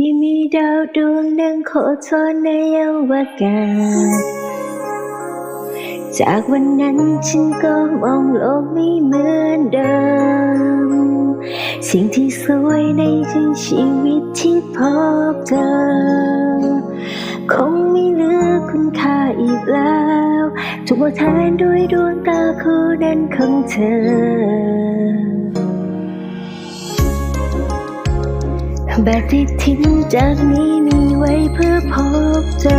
ที่มีดาวดวงหนึ่งโคจรในอวกาศ จากวันนั้นฉันก็มองโลกไม่เหมือนเดิม สิ่งที่สวยในชีวิตที่พบเจอ คงไม่เหลือคุณค่าอีกแล้ว ถูกมาแทนด้วยดวงตาคู่นั้นของเธอ แบบที่ทิ้งจากนี้มีไว้เพื่อพบเจอ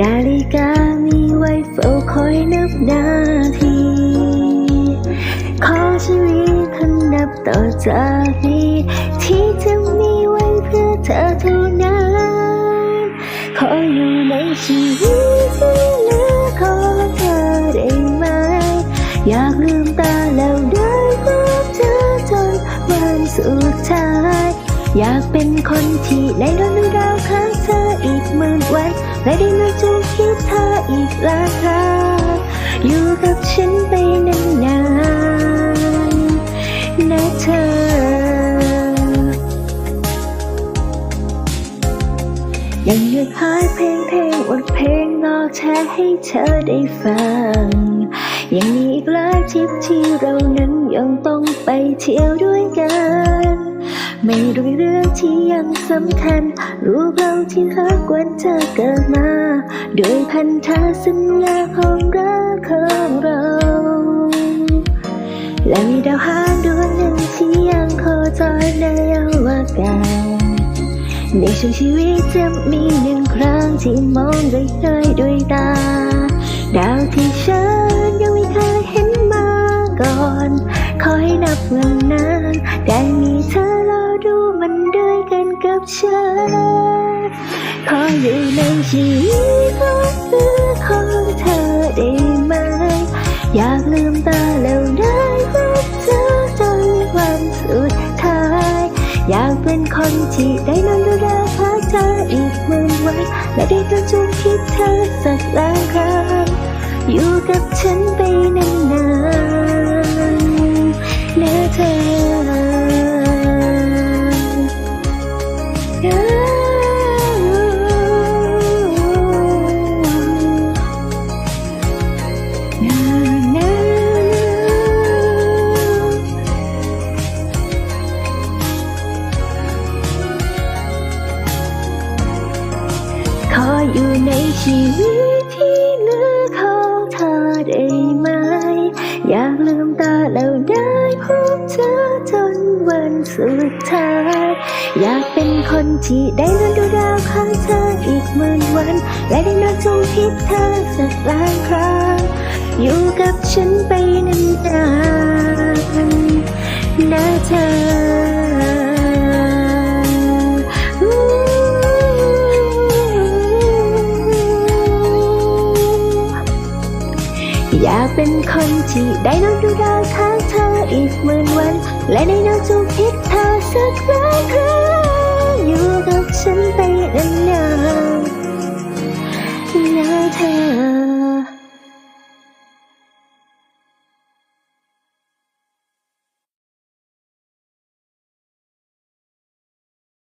นาฬิกามีไว้เฝ้าคอยนับนาที ขอชีวิตทันนับต่อจากนี้ ที่จะมีไว้เพื่อเธอเท่านั้น ขออยู่ในชีวิตที่เหลือ สุดท้ายอยากเป็นคนที่ได้ดวงดาวข้างเธออีกหมื่นวัน และได้มาจูบคิดเธออีกลานคราอยู่กับฉันไปนานๆนะเธอ ยังนึกหายเพลงเพลงอดเพลงงอกแชร์ให้เธอได้ฟัง ยังมีอีกหลายทริปที่เรานั้นยังต้องไปเที่ยวด้วยกัน ไม่รู้เรื่องที่ยังสำคัญรู้เราที่รักวันเธอเกิดมาโดยพันธสัญญาของรักของเรา และมีดาวหางดวงหนึ่งที่ยังโคจรในอวกาศในช่วงชีวิตจะมีหนึ่งครั้งที่มองได้เลยด้วยตา ดาวที่ฉัน กับฉัน ขออยู่ในชีวิตของเพื่อของเธอได้ไหม อยากลืมตาแล้วได้พบเธอจนวันสุดท้าย อยากเป็นคนที่ได้นอนดูดาวพักเธออีกมื่นวัน และได้ตระจุกคิดเธอสักล้านครั้งอยู่กับฉันไปนานๆนะเธอ อยู่ในชีวิตที่เหลือของเธอได้ไหม อยากลืมตาแล้วได้พบเธอจนวันสุดท้าย อยากเป็นคนที่ได้นอนดูดาวข้างเธออีกหมื่นวัน และได้นอนจงคิดเธอสักล้านครั้ง อยู่กับฉันไปนาน อยากเป็นคนที่ได้นอนดูดาวข้างเธออีกหมื่นวัน และได้นอนจูบคิดเธอสักล้านครั้ง